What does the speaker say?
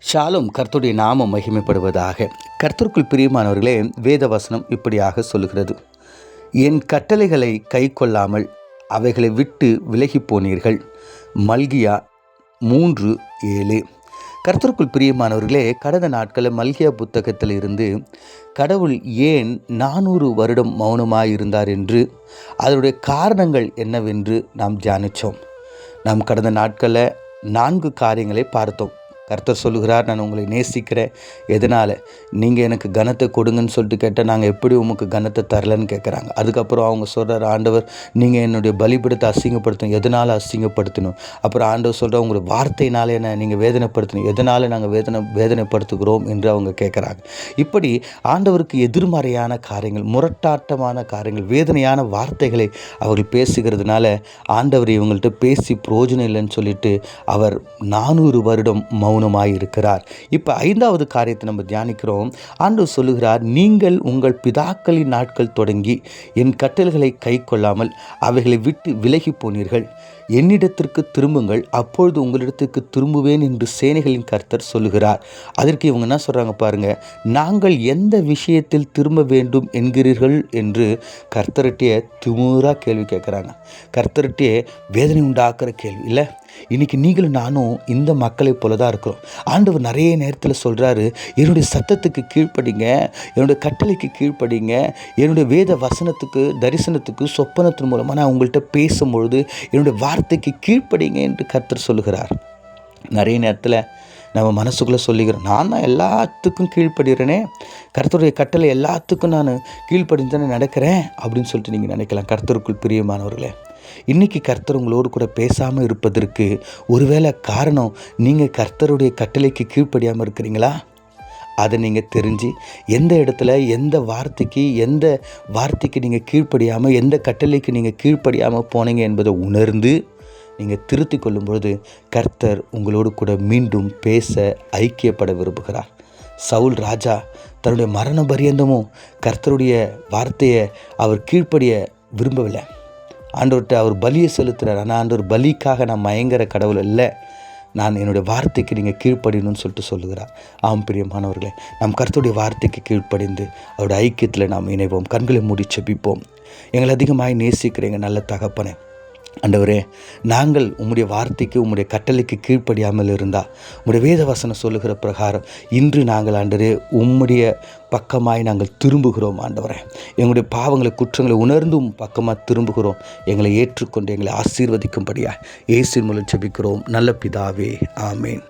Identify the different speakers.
Speaker 1: ஷாலும் கர்த்துடைய நாமம் மகிமைப்படுவதாக. கர்த்தருக்குள் பிரியமானவர்களே வேத வசனம் இப்படியாக சொல்லுகிறது. என் கட்டளைகளை கை கொள்ளாமல் அவைகளை விட்டு விலகி போனீர்கள். மல்கியா மூன்று ஏழு. கர்த்தருக்குள் பிரியமானவர்களே கடந்த நாட்களில் மல்கியா புத்தகத்தில் இருந்து கடவுள் ஏன் நானூறு வருடம் மௌனமாக இருந்தார் என்று? அதனுடைய காரணங்கள் என்னவென்று நாம் தியானித்தோம் நாம் கடந்த நாட்களில் நான்கு காரியங்களை பார்த்தோம். கர்த்தர் சொல்லுகிறார் நான் உங்களை நேசிக்கிறேன். எதனால்? நீங்கள் எனக்கு கனத்தை கொடுங்கன்னு சொல்லிட்டு கேட்டால் நாங்கள் எப்படி உமக்கு கனத்தை தரலன்னு கேட்குறாங்க அதுக்கப்புறம் அவங்க சொல்கிறார் ஆண்டவர் நீங்கள் என்னுடைய பலிபடத்தை அசிங்கப்படுத்தணும். எதனால் அசிங்கப்படுத்தணும்? அப்புறம் ஆண்டவர் சொல்கிற உங்களுடைய வார்த்தையினால என்ன நீங்கள் வேதனைப்படுத்தணும்? எதனால் நாங்கள் வேதனை வேதனைப்படுத்துகிறோம்? என்று அவங்க கேட்குறாங்க இப்படி ஆண்டவருக்கு எதிர்மறையான காரியங்கள் முரட்டாட்டமான காரியங்கள் வேதனையான வார்த்தைகளை அவர்கள் பேசுகிறதுனால ஆண்டவர் இவங்கள்ட்ட பேசி பிரயோஜனம் இல்லைன்னு சொல்லிட்டு அவர் நானூறு வருடம் மௌனமாய் இருக்கிறார் இப்போ ஐந்தாவது காரியத்தை நம்ம தியானிக்கிறோம். ஆண்டு சொல்லுகிறார் நீங்கள் உங்கள் பிதாக்களின் நாட்கள் தொடங்கி என் கட்டல்களை கை கொள்ளாமல் அவைகளை விட்டு விலகி போனீர்கள். என்னிடத்திற்கு திரும்புங்கள் அப்பொழுது உங்களிடத்திற்கு திரும்புவேன் என்று சேனைகளின் கர்த்தர் சொல்லுகிறார். அதற்கு இவங்க என்ன சொல்கிறாங்க பாருங்கள் நாங்கள் எந்த விஷயத்தில் திரும்ப வேண்டும் என்கிறீர்கள் என்று கர்த்தர்கிட்டே திமுறாக கேள்வி கேட்குறாங்க. கர்த்தர்கிட்டே வேதனை உண்டாக்குற கேள்வி இல்லை? இன்னைக்கு நீங்களும் நானும் இந்த மக்களை போல தான் இருக்கிறோம். ஆண்டவர் நிறைய நேரத்தில் சொல்கிறாரு என்னுடைய சத்தத்துக்கு கீழ்ப்படிங்க என்னுடைய கட்டளைக்கு கீழ்ப்படிங்க என்னுடைய வேத வசனத்துக்கு தரிசனத்துக்கு சொப்பனத்தின் மூலமாக நான் உங்கள்கிட்ட பேசும்பொழுது என்னுடைய வார்த்தைக்கு கீழ்ப்படிங்க என்று கர்த்தர் சொல்லுகிறார். நிறைய நேரத்தில் நம்ம மனசுக்குள்ளே சொல்லிக்கிறோம் நான் தான் எல்லாத்துக்கும் கீழ்ப்படுகிறேனே கர்த்தருடைய கட்டளை எல்லாத்துக்கும் நான் கீழ்ப்படிஞ்சு தானே நடக்கிறேன் அப்படின்னு சொல்லிட்டு நீங்கள் நினைக்கலாம். கர்த்தருக்குள் பிரியமானவர்களே இன்றைக்கி கர்த்தர் உங்களோடு கூட பேசாமல் இருப்பதற்கு ஒருவேளை காரணம் நீங்கள் கர்த்தருடைய கட்டளைக்கு கீழ்ப்படியாமல் இருக்கிறீங்களா? அதை நீங்கள் தெரிஞ்சு எந்த இடத்துல எந்த வார்த்தைக்கு எந்த வார்த்தைக்கு நீங்கள் கீழ்ப்படியாமல் எந்த கட்டளைக்கு நீங்கள் கீழ்ப்படியாமல் போனீங்க என்பதை உணர்ந்து நீங்கள் திருத்தி கொள்ளும்பொழுது கர்த்தர் உங்களோடு கூட மீண்டும் பேச ஐக்கியப்பட விரும்புகிறார். சவுல் ராஜா தன்னுடைய மரண பரியந்தமும் கர்த்தருடைய வார்த்தையை அவர் கீழ்ப்படிய விரும்பவில்லை. ஆண்டவர்கிட்ட அவர் பலியை செலுத்துகிறார் ஆனால் ஆண்டவர் பலிக்காக நான் மயங்கிற கடவுள் இல்லை நான் என்னுடைய வார்த்தைக்கு நீங்கள் கீழ்ப்படியணும்னு சொல்லிட்டு சொல்லுகிறார். ஆம் பிரியமானவர்களே நம் கருத்துடைய வார்த்தைக்கு கீழ்ப்படிந்து அவருடைய ஐக்கியத்தில் நாம் இணைவோம். கண்களை மூடி செபிப்போம். எங்களை அதிகமாக நேசிக்கிறீங்க நல்ல தகப்பனே ஆண்டவரே நாங்கள் உம்முடைய வார்த்தைக்கு உம்முடைய கட்டளைக்கு கீழ்ப்படியாமல் இருந்தால் உம்முடைய வேத வசனம் சொல்லுகிற பிரகாரம் இன்று நாங்கள் ஆண்டரே உம்முடைய பக்கமாய் நாங்கள் திரும்புகிறோம் ஆண்டவரே. எங்களுடைய பாவங்களை குற்றங்களை உணர்ந்தும் பக்கமாக திரும்புகிறோம். எங்களை ஏற்றுக்கொண்டு எங்களை ஆசீர்வதிக்கும்படியாக இயேசின் மூலம் செபிக்கிறோம் நல்ல பிதாவே ஆமேன்.